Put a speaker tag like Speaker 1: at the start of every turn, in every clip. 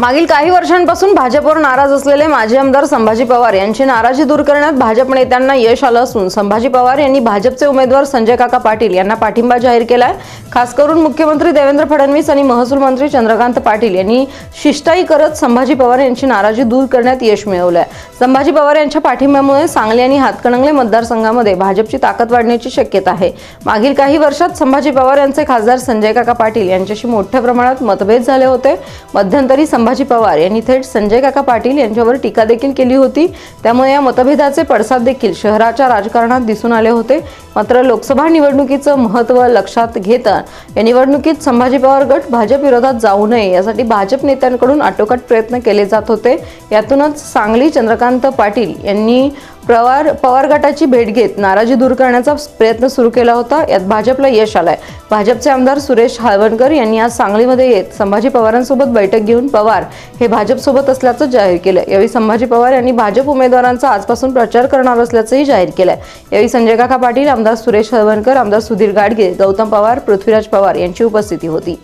Speaker 1: मागील काही वर्षांपासून भाजपवर नाराज असलेले माजी आमदार संभाजी पवार यांची नाराजी दूर करण्यात भाजप नेत्यांना यश आलं असून संभाजी पवार यांनी भाजपचे उमेदवार संजय काका पाटील यांना पाठिंबा जाहीर केलाय खास करून मुख्यमंत्री देवेंद्र फडणवीस आणि महसूल मंत्री चंद्रकांत पाटील यांनी शिष्टाई करत संभाजी पवार यांची नाराजी दूर करण्यात यश मिळवलंय संभाजी पवार यांच्या पाठिंब्यामुळे सांगली आणि हातकणंगले मतदारसंघामध्ये भाजपची ताकद वाढण्याची शक्यता आहे मागील काही वर्षात संभाजी पवार यांचे खासदार संजय काका पाटील यांच्याशी मोठ्या प्रमाणात मतभेद झाले होते मध्यंतरी संभाजी पवार यांनी थेट संजय काका पाटील यांच्यावर टीका देखील केली होती त्यामुळे या मतभेदाचे पडसाद देखील शहराच्या राजकारणात दिसून आले होते मात्र लोकसभा निवडणुकीचं महत्व लक्षात घेता या निवडणुकीत संभाजी पवार गट भाजप विरोधात जाऊ नये यासाठी भाजप नेत्यांकडून आटोकाट प्रयत्न केले जात होते यातूनच सांगली चंद्रकांत पाटील यांनी पवार पवार गटाची भेट घेत नाराजी दूर करण्याचा प्रयत्न सुरू केला होता यात भाजपला यश आलाय भाजपचे आमदार सुरेश हळवणकर यांनी आज सांगलीमध्ये येत संभाजी पवारांसोबत बैठक घेऊन पवार हे भाजपसोबत असल्याचं जाहीर केलं यावेळी संभाजी पवार यांनी भाजप उमेदवारांचा आजपासून प्रचार करणार असल्याचंही जाहीर केलंय यावेळी संजय काका पाटील आमदार सुरेश हळवणकर आमदार सुधीर गाडगे गौतम पवार पृथ्वीराज पवार यांची उपस्थिती होती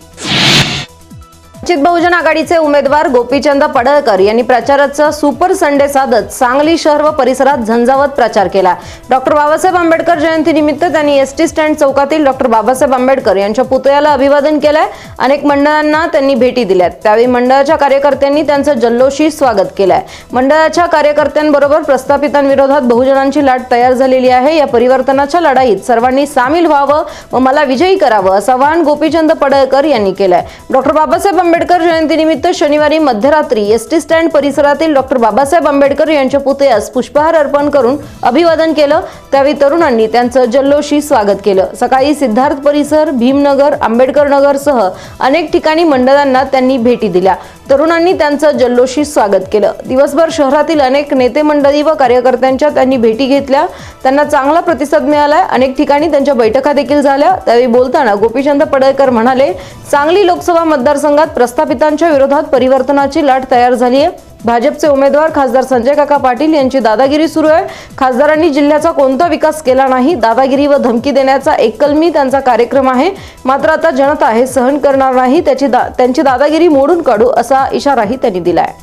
Speaker 1: वंचित बहुजन आघाडीचे उमेदवार गोपीचंद पडळकर यांनी प्रचाराचा सुपर संडे साधत सांगली शहर व परिसरात झंझावत प्रचार केला डॉक्टर बाबासाहेब आंबेडकर जयंती निमित्त त्यांनी एस टी स्टँड चौकातील डॉक्टर बाबासाहेब आंबेडकर यांच्या पुतळ्याला अभिवादन केलंय अनेक मंडळांना त्यांनी भेटी दिल्या त्यावेळी मंडळाच्या कार्यकर्त्यांनी त्यांचं जल्लोषी स्वागत केलंय मंडळाच्या कार्यकर्त्यांबरोबर प्रस्थापितांविरोधात बहुजनांची लाट तयार झालेली आहे या परिवर्तनाच्या लढाईत सर्वांनी सामील व्हावं व मला विजयी करावं असं आवाहन गोपीचंद पडळकर यांनी केलंय डॉक्टर बाबासाहेब आंबेडकर जयंतीनिमित्त शनिवारी मध्यरात्री एस टी स्टँड परिसरातील डॉक्टर बाबासाहेब आंबेडकर यांच्या पुतळ्यास पुष्पहार अर्पण करून अभिवादन केलं त्यावेळी तरुणांनी त्यांचं जल्लोषी स्वागत केलं सकाळी सिद्धार्थ परिसर भीमनगर आंबेडकर सह अनेक ठिकाणी मंडळांना त्यांनी भेटी दिल्या तरुणांनी त्यांचं जल्लोषी स्वागत केलं दिवसभर शहरातील अनेक नेते मंडळी व कार्यकर्त्यांच्या त्यांनी भेटी घेतल्या त्यांना चांगला प्रतिसाद मिळाला अनेक ठिकाणी त्यांच्या बैठका देखील झाल्या त्यावेळी बोलताना गोपीचंद पडळकर म्हणाले सांगली लोकसभा मतदारसंघात प्रस्थापितांच्या विरोधात परिवर्तनाची लाट तयार झाली आहे भाजपचे उमेदवार खासदार संजय काका पाटील यांची दादागिरी सुरू आहे खासदारांनी जिल्ह्याचा कोणता विकास केला नाही दादागिरी व धमकी देण्याचा एकलमी त्यांचा कार्यक्रम आहे मात्र आता जनता हे सहन करणार नाही त्याची दा त्यांची दादागिरी मोडून काढू असा इशाराही त्यांनी दिलाय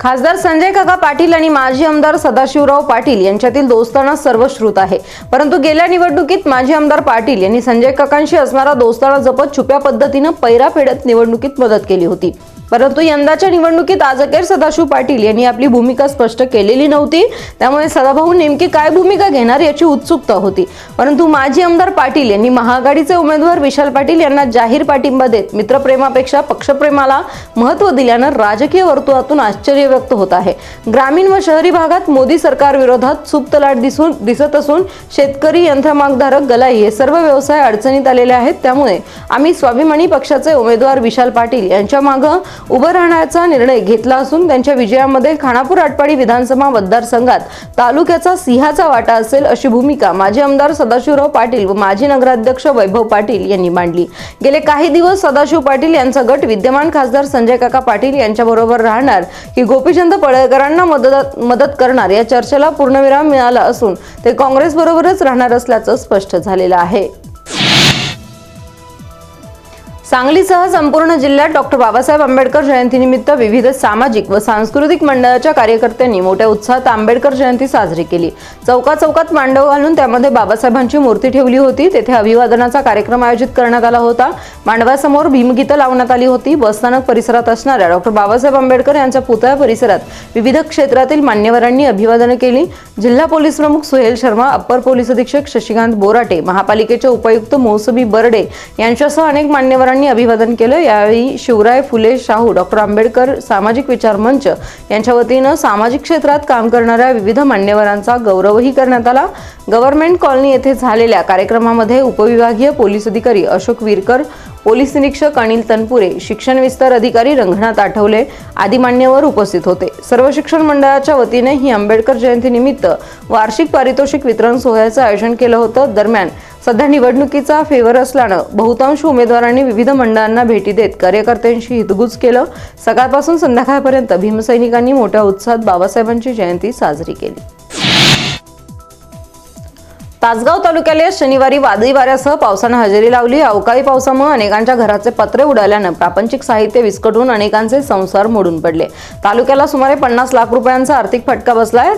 Speaker 1: खासदार संजय काका पाटील आणि माजी आमदार सदाशिवराव पाटील यांच्यातील दोस्ताना सर्वश्रुत आहे परंतु गेल्या निवडणुकीत माजी आमदार पाटील यांनी संजय काकांशी असणारा दोस्ताना जपत छुप्या पद्धतीनं पैरा फेडत निवडणुकीत मदत केली होती परंतु यंदाच्या निवडणुकीत आज अखेर सदाशिव पाटील यांनी आपली भूमिका स्पष्ट केलेली नव्हती त्यामुळे सदाभाऊ नेमकी काय भूमिका घेणार याची उत्सुकता होती परंतु माजी आमदार पाटील यांनी महाआघाडीचे उमेदवार विशाल पाटील यांना जाहीर पाठिंबा देत मित्रप्रेमापेक्षा पक्षप्रेमाला महत्त्व दिल्यानं राजकीय वर्तुळातून आश्चर्य व्यक्त होत आहे ग्रामीण व शहरी भागात मोदी सरकार विरोधात सुप्त लाट दिसून दिसत असून शेतकरी यंत्रमागधारक गलाई हे सर्व व्यवसाय अडचणीत आलेले आहेत त्यामुळे आम्ही स्वाभिमानी पक्षाचे उमेदवार विशाल पाटील यांच्या मागं उभं राहण्याचा निर्णय घेतला असून त्यांच्या विजयामध्ये खानापूर आटपाडी विधानसभा मतदारसंघात तालुक्याचा सिंहाचा वाटा असेल अशी भूमिका माजी आमदार सदाशिवराव पाटील व माजी नगराध्यक्ष वैभव पाटील यांनी मांडली गेले काही दिवस सदाशिव पाटील यांचा गट विद्यमान खासदार संजय काका पाटील यांच्याबरोबर राहणार की गोपीचंद पळेकरांना मदत मदत करणार या चर्चेला पूर्णविराम मिळाला असून ते काँग्रेसबरोबरच राहणार असल्याचं स्पष्ट झालेलं आहे सांगलीसह संपूर्ण जिल्ह्यात डॉक्टर बाबासाहेब आंबेडकर जयंतीनिमित्त विविध सामाजिक व सांस्कृतिक मंडळाच्या कार्यकर्त्यांनी मोठ्या उत्साहात आंबेडकर जयंती साजरी केली चौका चौकात मांडव घालून त्यामध्ये बाबासाहेबांची मूर्ती ठेवली होती तेथे अभिवादनाचा कार्यक्रम आयोजित करण्यात आला होता मांडवासमोर भीमगीतं लावण्यात आली होती बसस्थानक परिसरात असणाऱ्या डॉक्टर बाबासाहेब आंबेडकर यांच्या पुतळ्या परिसरात विविध क्षेत्रातील मान्यवरांनी अभिवादनं केली जिल्हा पोलीस प्रमुख सुहेल शर्मा अप्पर पोलीस अधीक्षक शशिकांत बोराटे महापालिकेचे उपायुक्त मोसमी बर्डे यांच्यासह अनेक मान्यवरांनी अभिवादन केलं यावेळी शिवराय फुले शाहू डॉक्टर आंबेडकर सामाजिक विचार मंच यांच्या वतीनं सामाजिक क्षेत्रात काम करणाऱ्या विविध मान्यवरांचा गौरवही करण्यात आला गव्हर्नमेंट कॉलनी येथे झालेल्या कार्यक्रमामध्ये उपविभागीय पोलीस अधिकारी अशोक विरकर पोलीस निरीक्षक अनिल तनपुरे शिक्षण विस्तार अधिकारी रंगनाथ आठवले आदी मान्यवर उपस्थित होते सर्व शिक्षण मंडळाच्या वतीने ही आंबेडकर जयंतीनिमित्त वार्षिक पारितोषिक वितरण सोहळ्याचं आयोजन केलं होतं दरम्यान सध्या निवडणुकीचा फेवर असल्यानं बहुतांश उमेदवारांनी विविध मंडळांना भेटी देत कार्यकर्त्यांशी हितगुज केलं सकाळपासून संध्याकाळपर्यंत भीमसैनिकांनी मोठ्या उत्साहात बाबासाहेबांची जयंती साजरी केली तासगाव तालुक्याला शनिवारी वादळी वाऱ्यासह पावसानं हजेरी लावली अवकाळी पावसामुळे अनेकांच्या घराचे पत्रे उडाल्यानं प्रापंचिक साहित्य विस्कटून अनेकांचे संसार मोडून पडले तालुक्याला सुमारे पन्नास लाख रुपयांचा आर्थिक फटका बसलाय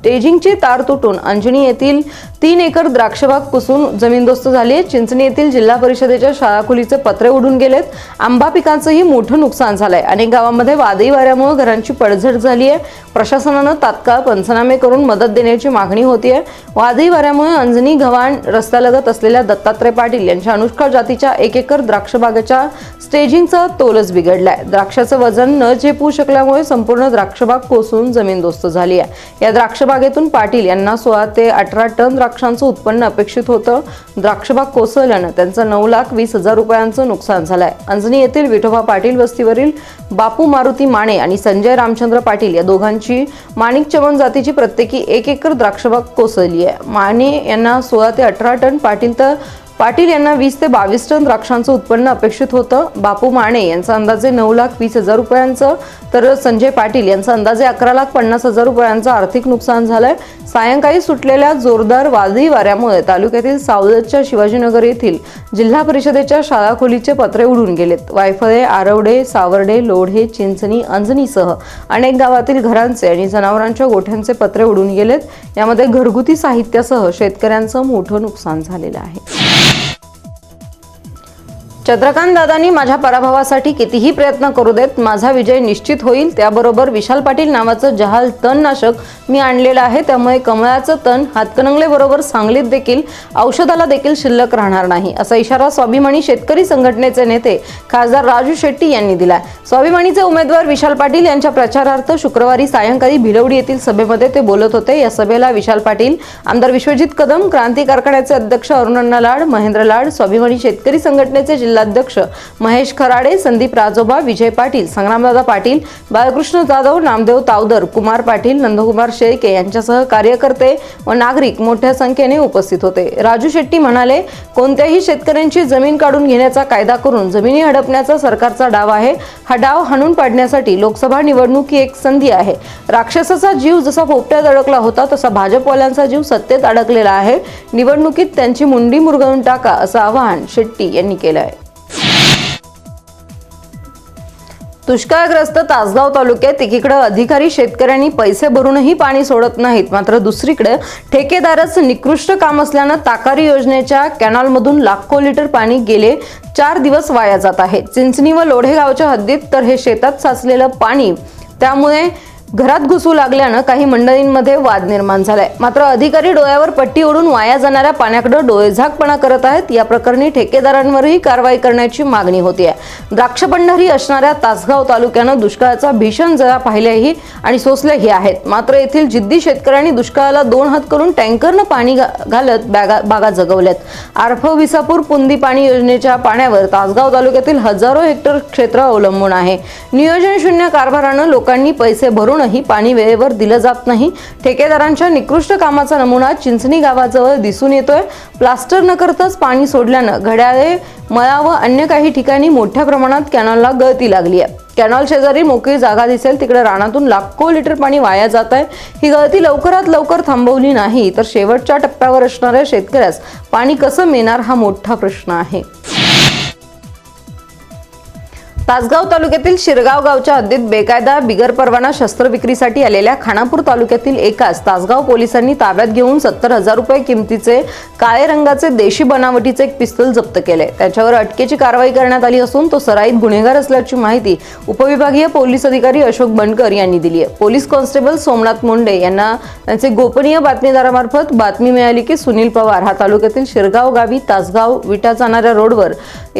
Speaker 1: स्टेजिंगचे तार तुटून अंजनी येथील तीन एकर द्राक्षबाग कुसून जमीनदोस्त झाली आहे चिंचणी येथील जिल्हा परिषदेच्या शाळा खुलीचे पत्रे उडून गेलेत आंबा पिकांचंही मोठं नुकसान झालंय अनेक गावांमध्ये वादळी वाऱ्यामुळे घरांची पडझड झाली आहे प्रशासनानं तात्काळ पंचनामे करून मदत देण्याची मागणी होती आहे वादळी वाऱ्यामुळे अंजनी घवाण रस्त्यालगत असलेल्या दत्तात्रय पाटील यांच्या अनुष्का जातीच्या एक एकर द्राक्षबागेच्या स्टेजिंगचा तोलच बिघडलाय द्राक्षाचं वजन न झेपू शकल्यामुळे संपूर्ण द्राक्षबाग कोसळून जमीनदोस्त झाली आहे या द्राक्ष द्राक्षबागेतून पाटील यांना सोळा ते अठरा टन द्राक्षांचं उत्पन्न अपेक्षित होतं द्राक्षबाग कोसळल्यानं त्यांचं नऊ लाख वीस हजार रुपयांचं नुकसान झालंय अंजनी येथील विठोबा पाटील वस्तीवरील बापू मारुती माने आणि संजय रामचंद्र पाटील या दोघांची माणिक चवन जातीची प्रत्येकी एक एकर द्राक्षबाग कोसळली आहे माने यांना सोळा ते अठरा टन पाटील तर पाटील यांना वीस ते बावीस टन द्राक्षांचं उत्पन्न अपेक्षित होतं बापू माने यांचा अंदाजे नऊ लाख वीस हजार रुपयांचं तर संजय पाटील यांचा अंदाजे अकरा लाख पन्नास हजार रुपयांचं आर्थिक नुकसान झालंय सायंकाळी सुटलेल्या जोरदार वादळी वाऱ्यामुळे तालुक्यातील सावदतच्या शिवाजीनगर येथील जिल्हा परिषदेच्या शाळा खोलीचे पत्रे उडून गेलेत वायफळे आरवडे सावर्डे लोढे चिंचणी अंजनीसह अनेक गावातील घरांचे आणि जनावरांच्या गोठ्यांचे पत्रे उडून गेलेत यामध्ये घरगुती साहित्यासह शेतकऱ्यांचं मोठं नुकसान झालेलं आहे चंद्रकांत दादांनी माझ्या पराभवासाठी कितीही प्रयत्न करू देत माझा विजय निश्चित होईल त्याबरोबर विशाल पाटील नावाचं जहाल तणनाशक मी आणलेलं आहे त्यामुळे कमळाचं तण बरोबर सांगलीत देखील औषधाला देखील शिल्लक राहणार नाही असा इशारा स्वाभिमानी शेतकरी संघटनेचे नेते खासदार राजू शेट्टी यांनी दिला स्वाभिमानीचे उमेदवार विशाल पाटील यांच्या प्रचारार्थ शुक्रवारी सायंकाळी भिलवडी येथील सभेमध्ये ते बोलत होते या सभेला विशाल पाटील आमदार विश्वजित कदम क्रांती कारखान्याचे अध्यक्ष अरुणण्णा लाड महेंद्र लाड स्वाभिमानी शेतकरी संघटनेचे जिल्हा जिल्हाध्यक्ष महेश खराडे संदीप राजोबा विजय पाटील संग्रामदादा पाटील बाळकृष्ण जाधव नामदेव तावदर कुमार पाटील नंदकुमार शेळके यांच्यासह कार्यकर्ते व नागरिक मोठ्या संख्येने उपस्थित होते राजू शेट्टी म्हणाले कोणत्याही शेतकऱ्यांची जमीन काढून घेण्याचा कायदा करून जमिनी हडपण्याचा सरकारचा डाव आहे हा डाव हाणून पाडण्यासाठी लोकसभा निवडणूक ही एक संधी आहे राक्षसाचा जीव जसा पोपट्यात अडकला होता तसा भाजपवाल्यांचा जीव सत्तेत अडकलेला आहे निवडणुकीत त्यांची मुंडी मुरगळून टाका असं आवाहन शेट्टी यांनी केलं आहे दुष्काळग्रस्त तासगाव तालुक्यात एकीकडे अधिकारी शेतकऱ्यांनी पैसे भरूनही पाणी सोडत नाहीत मात्र दुसरीकडे ठेकेदारच निकृष्ट काम असल्यानं ताकारी योजनेच्या कॅनॉलमधून लाखो लिटर पाणी गेले चार दिवस वाया जात आहे चिंचणी व लोढे गावच्या हद्दीत तर हे शेतात साचलेलं पाणी त्यामुळे घरात घुसू लागल्यानं काही मंडळींमध्ये वाद निर्माण झालाय मात्र अधिकारी डोळ्यावर पट्टी ओढून वाया जाणाऱ्या पाण्याकडे डोळेझाकपणा करत आहेत या प्रकरणी ठेकेदारांवरही कारवाई करण्याची मागणी होती आहे द्राक्ष पंढरी असणाऱ्या तासगाव तालुक्यानं दुष्काळाचा भीषण जरा पाहिल्याही आणि सोसल्याही आहेत मात्र येथील जिद्दी शेतकऱ्यांनी दुष्काळाला दोन हात करून टँकरनं पाणी घालत बॅगा बागा जगवल्यात आरफव विसापूर पुंदी पाणी योजनेच्या पाण्यावर तासगाव तालुक्यातील हजारो हेक्टर क्षेत्र अवलंबून आहे नियोजन शून्य कारभारानं लोकांनी पैसे भरून असूनही पाणी वेळेवर दिलं जात नाही ठेकेदारांच्या निकृष्ट कामाचा नमुना चिंचणी गावाजवळ दिसून येतोय प्लास्टर न करताच पाणी सोडल्यानं घड्याळे मळा व अन्य काही ठिकाणी मोठ्या प्रमाणात कॅनॉलला गळती लागली आहे कॅनॉल शेजारी मोकळी जागा दिसेल तिकडे रानातून लाखो लिटर पाणी वाया जात आहे ही गळती लवकरात लवकर थांबवली नाही तर शेवटच्या टप्प्यावर असणाऱ्या शेतकऱ्यास पाणी कसं मिळणार हा मोठा प्रश्न आहे तासगाव तालुक्यातील शिरगाव गावच्या हद्दीत बेकायदा बिगर परवाना शस्त्र विक्रीसाठी आलेल्या खानापूर तालुक्यातील एकाच तासगाव पोलिसांनी ताब्यात घेऊन सत्तर हजार रुपये किमतीचे काळे रंगाचे देशी बनावटीचे एक पिस्तूल जप्त केले त्याच्यावर अटकेची कारवाई करण्यात आली असून तो सराईत गुन्हेगार असल्याची माहिती उपविभागीय पोलीस अधिकारी अशोक बनकर यांनी दिली आहे पोलीस कॉन्स्टेबल सोमनाथ मुंडे यांना त्यांचे गोपनीय बातमीदारामार्फत बातमी मिळाली की सुनील पवार हा तालुक्यातील शिरगाव गावी तासगाव विटा जाणाऱ्या रोडवर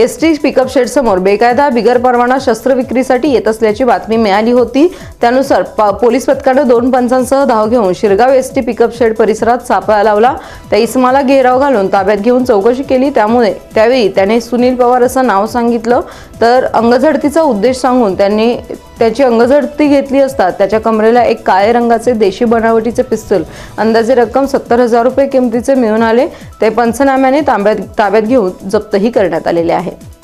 Speaker 1: एसटी पिकअप शेडसमोर बेकायदा बिगर परवाना परवाना शस्त्र विक्रीसाठी येत असल्याची बातमी मिळाली होती त्यानुसार पोलीस पथकाने दोन पंचांसह धाव घेऊन Shirgaon S T pickup shed परिसरात सापळा लावला त्या इसमाला घेराव घालून ताब्यात घेऊन चौकशी केली त्यामुळे त्यावेळी त्याने सुनील पवार असं नाव सांगितलं तर अंगझडतीचा उद्देश सांगून त्यांनी त्याची अंगझडती घेतली असता त्याच्या कमरेला एक काळे रंगाचे देशी बनावटीचे पिस्तूल अंदाजे रक्कम सत्तर हजार रुपये किमतीचे मिळून आले ते पंचनाम्याने ताब्यात ताब्यात घेऊन जप्तही करण्यात आलेले आहे